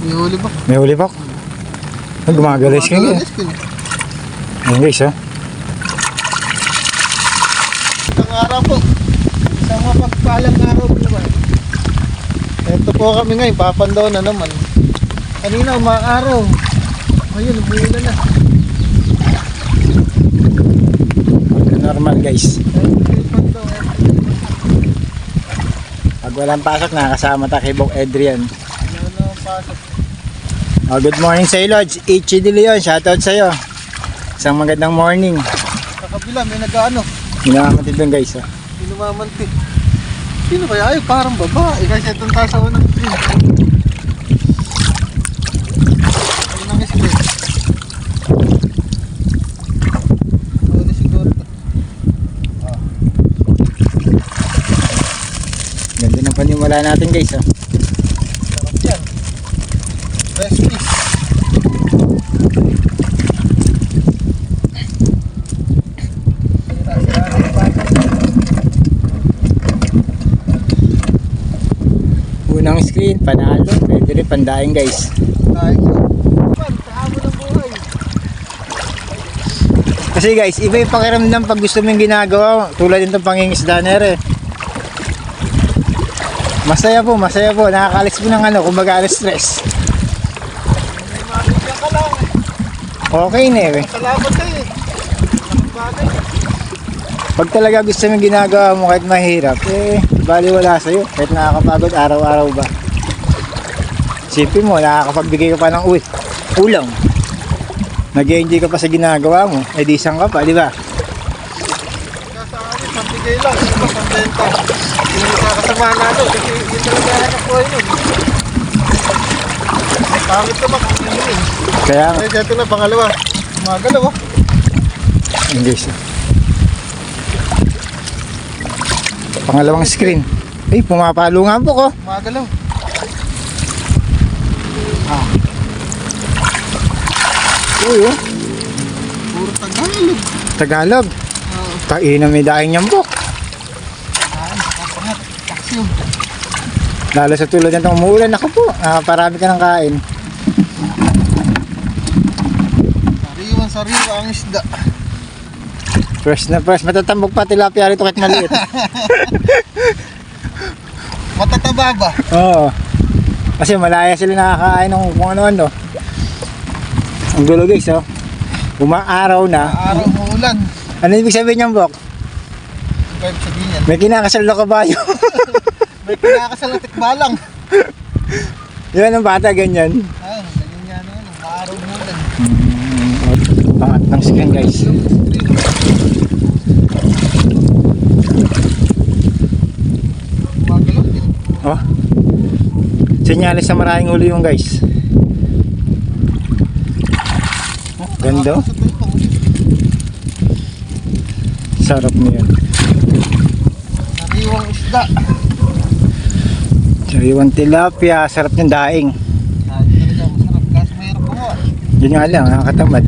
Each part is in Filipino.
May huli ba? May huli pa. Ay, gumagalis ka nga. Na. Ayun guys, oh. Isang araw po. Isang mapagpalang araw po naman. Ito po kami ngayon, papandaw na naman. Kanina umaaraw. Ayun, umuulan na. Normal guys. Pag walang pasok, nakakasama ta kay Bok Adrian. Wala na ang pasok. Oh, good morning sa iyo, Lods. Ichi De Leon, shoutout sa iyo. Isang magandang morning. Sa kabila, may nag-ano. Minamatid doon guys. Oh. Pinumamanti. Sino kaya? Ay, parang babae. Kasi itong tasa ko ng screen. Ayun ang isip eh. To. Ganda ng panimula natin guys. Oh. Yung baso. Unang screen, panalo. Pwede rin pandaing guys. Buhay. Kasi guys, iba yung pakiramdam pag gusto mong ginagawa. Tulad nitong pangingisda na rin. Masaya po, masaya po. Nakakalis po ng ano, kumbaga stress. May mabigyan ka lang. Okay na eh. Salamat kayo eh. Pag talaga gusto mong ginagawa mo kahit mahirap, eh, bali wala sa'yo. Kahit nakakapagod araw-araw ba. Sipin mo, nakakapagbigay ka pa ng uwi. Ulang. Nag-enjoy ka pa sa ginagawa mo. Eh, di isang ka pa, di ba? Pambigay lang. Ito, pambenta. Hindi kakasama na ito. Kasi yun talaga hanap ko yun. Pangit naman kung yun yun. Kaya, Ay, dito na, pangalawa. Gumagalaw oh. English. Pangalawang screen. Ay, pumapalo nga po ko. Gumagalaw. Uy, oh. Puro Tagalog. Tagalog. Oo. Kain na may daing niyang. Taksyo. Lalo sa tulad nitong umuulan. Ako po, parami ka ng kain. Sariwa ang isda. Fresh na fresh. Matatambok pa tilapia rito kahit maliit. Matataba ba? Oo. Kasi malaya sila nakakain ng kung ano-ano. Ang gulo guys, oh. Umaaraw na. Araw mo ulan. Ano ibig sabihin niyang bok? Pwede sabihin yan. May kinakasal na kabayo. May kinakasal ng tikbalang. Yan ang bata, ganyan. Ayun, ganyan nga na yun. Araw mo ulan. Pangat ng screen guys. Oh. Senyales sa maraming huli yung guys. Oh, ganda. oh. Sarap niyan. Sariwang isda. Sariwang tilapia, sarap ng daing. Yun nga lang, nakakatamad.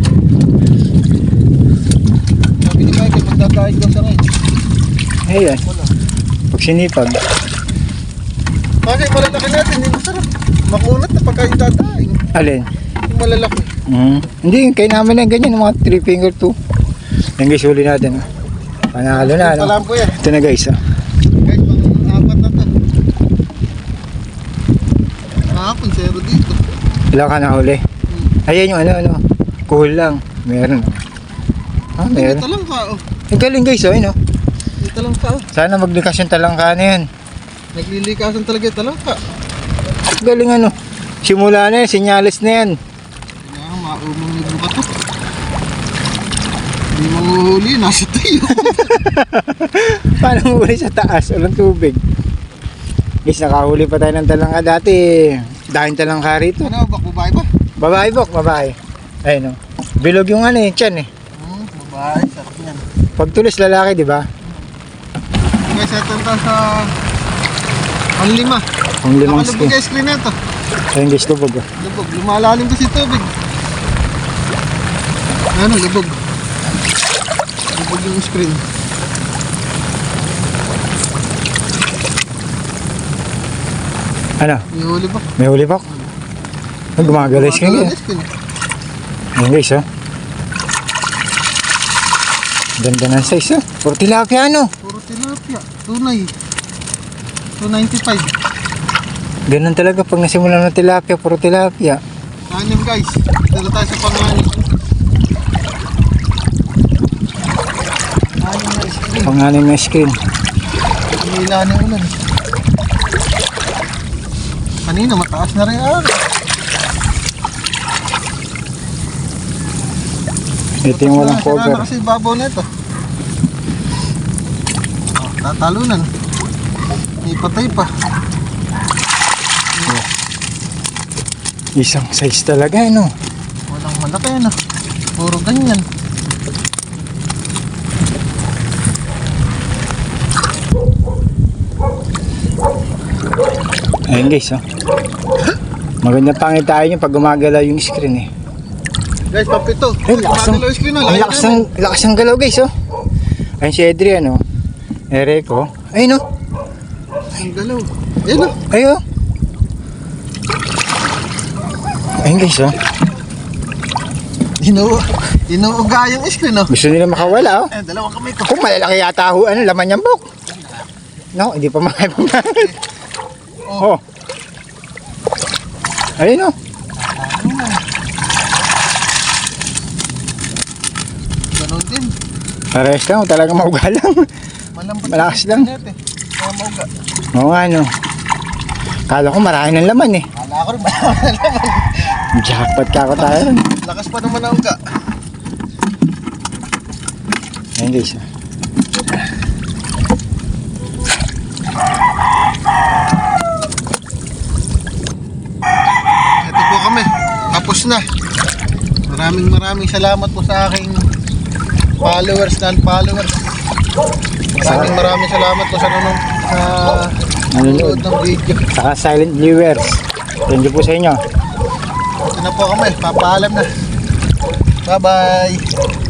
Daw siya ngayon. Ayun, Wala. pag sinipag. Kasi malalaki natin, hindi masarap. Makunat na pagka yung dadaing. Alin? Yung malalaki. Mm. Hindi, kaya namin na ganyan, mga 3 finger 2. Yan guys, huli natin. Panalo na, ano? Alam ko yan. Ito na guys, ah. Pang apat na to. Kahapon, zero dito. Ilang ka na huli? Ayan yung ano, ano. Cool lang. Meron. Ah, meron. Ito lang ka, oh. Ang galing guys, oh, yun, oh. Ito lang ka, oh. Sana maglikas yung talangka na yan. Naglilikasan talaga ito lang ka. Galing ano. Simula na yan, sinyalis na yan. Kaya maumang libro ka to. Hindi manguhuli, nasa tayo. Paano huli sa taas? Walang tubig. Guys, nakahuli pa tayo ng talangka dati. Dahil talangka rito. ano, bak babae ba? Babae bok, babae. Ayun oh. Bilog yung ano eh, tiyan eh. Babae, sarap yan. Pag tulis lalaki, di ba? Guys, ito na sa... Ang lima. Ang limang Nakalubog skin. yung screen na ito. Ayun guys, lubog. Lubog, lumalalim kasi tubig. Ano, lubog. Lubog yung screen. Ano? May huli ba? May huli? Ay, gumagalis ka Gumagalaw yun. ang screen. Ayan guys, oh. Ganda ng size, oh. Puro tilapia, ano? Puro tilapia. Tunay. 295. Ganun talaga pag nasimula ng tilapia, puro tilapia. Anim guys. Dala tayo sa panganim. Anim na screen. Pangalim na screen. Umila na ulan. Kanina mataas na rin araw. Ito yung walang Sira na cover. kasi ibabaw na ito. Oh, tatalunan. May patay pa. Isang size talaga, ano? Walang malaki na. Puro ganyan. Ayan guys, oh. Maganda pangitain nyo pag gumagalaw yung screen, eh. Guys, papito. Ay, lakas ng, oh. ang lakas ng, lakas ng galaw guys, oh. Ayun si Adrian, oh. Ereko. Ayun, oh. Ang galaw. Ayun oh. Ayun, oh. Ayun guys, oh. Inuu inuuga yung screen oh. Gusto nila makawala, oh. Eh, dalawang kamay ko. Kung malalaki yata ho, ano, laman niyang buk. No, hindi pa makipagmahal. oh. Ayun, oh. Ganon Parehas lang, talagang mauga lang. Malambot. Malakas lang. eh. Kaya mauga. Oo nga, no. Kala ko marami ng laman, eh. Kala ko rin ba? Jackpot ka ako tayo. Lakas pa naman ang uga. Ayun, guys. oh. Ito po kami. Tapos na. Maraming maraming salamat po sa aking followers and followers. Maraming maraming salamat po sa nanonood sa nanonood ng video. Saka silent viewers. Thank you po sa inyo. Ito na po kami. Papaalam na. Bye-bye.